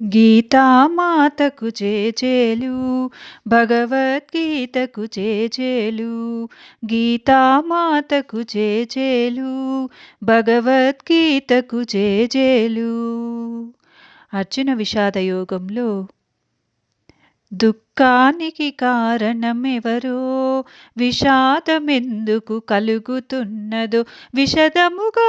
గీతామాతకు చేచేలు భగవద్గీతకు చేచేలు గీతామాతకు చేచేలు భగవద్గీతకు చేచేలు. అర్జున విషాద యోగంలో దుఃఖానికి కారణమెవరో విషాదమెందుకు కలుగుతున్నదో విషదముగా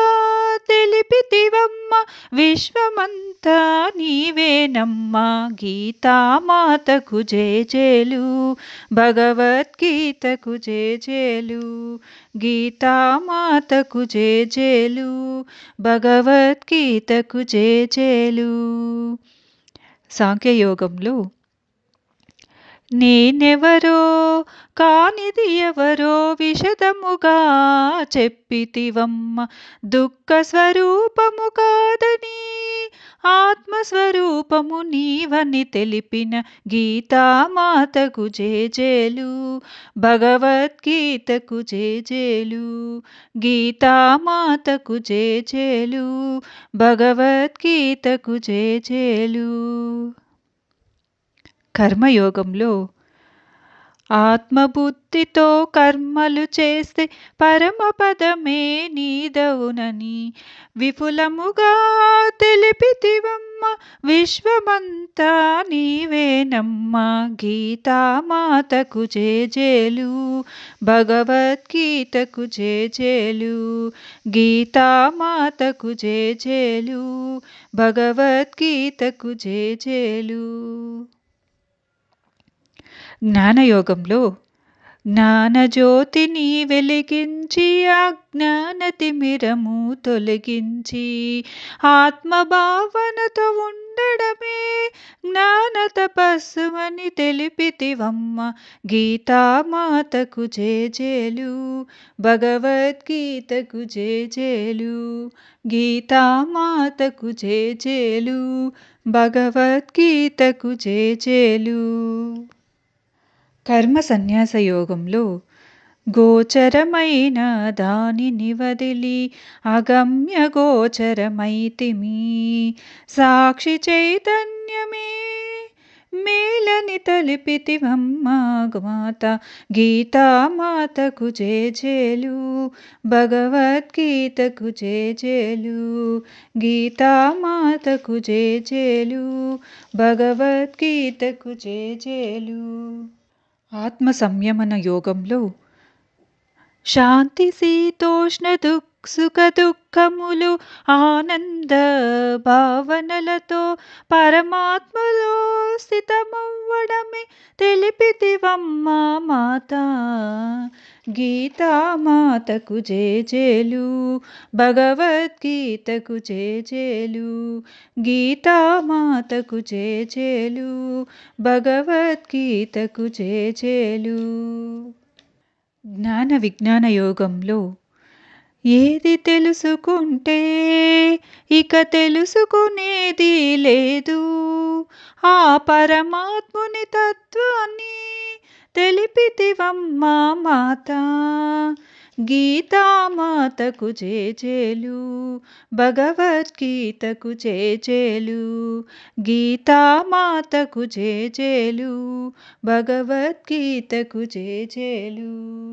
తెలిపితివమ్మ విశ్వమంతా నీవేనమ్మా గీతామాతకు జేజేలు భగవద్గీతకు జేజేలు గీతామాతకు జేజేలు భగవద్గీతకు జేజేలు. సాంఖ్యయోగంలో నేనెవరో కానిది ఎవరో విషదముగా చెప్పితివమ్మ. దుఃఖ స్వరూపము కాదని ఆత్మస్వరూపము నీవని తెలిపిన గీతామాతకు జేజేలు భగవద్గీతకు జేజేలు గీతామాతకు జేజేలు భగవద్గీతకు జేజేలు. కర్మయోగంలో ఆత్మబుద్ధితో కర్మలు చేస్తే పరమపదమే నీదవునని విపులముగా తెలిపితివమ్మ విశ్వమంతా నీవేనమ్మ గీతామాతకు జేజేలు భగవద్గీతకు జేజేలు గీతామాతకు జేజేలు భగవద్గీతకు జేజేలు. జ్ఞానయోగంలో జ్ఞానజ్యోతిని వెలిగించి అజ్ఞాన తిమిరము తొలగించి ఆత్మభావనతో ఉండడమే జ్ఞాన తపస్సుమని తెలిపితివమ్మ గీతామాతకు జేజేలు భగవద్గీతకు జేజేలు గీతామాతకు జేజేలు భగవద్గీతకు జేజేలు. కర్మ సన్యాస యోగంలో గోచరమైన దానిని వదిలి అగమ్య గోచరమైతిమి. సాక్షి చైతన్యమే మేలని తలిపితివమ్మ మాత గీతామాతకు జేజేలు భగవద్గీతకు జేజేలు గీతామాతకు జేజేలు భగవద్గీతకు జేజేలు. ఆత్మ సంయమన యోగంలో శాంతి శీతోష్ణ దుఃఖ సుఖ దుఃఖములు ఆనంద భావనలతో పరమాత్మలో స్థితమవ్వడమే తెలిపితివమ్మా మాత. గీతామాతకు జేజేలు భగవద్గీతకు జేజేలు గీతామాతకు జేజేలు భగవద్గీతకు జేజేలు. జ్ఞాన విజ్ఞాన యోగంలో ఏది తెలుసుకుంటే ఇక తెలుసుకునేది లేదు. ఆ పరమాత్ముని తత్వాన్ని తెలిపితివమ్మా మాత. గీతామాతకు చేచేలు భగవద్గీతకు చేచేలు గీతామాతకు చేచేలు భగవద్గీతకు చేచేలు.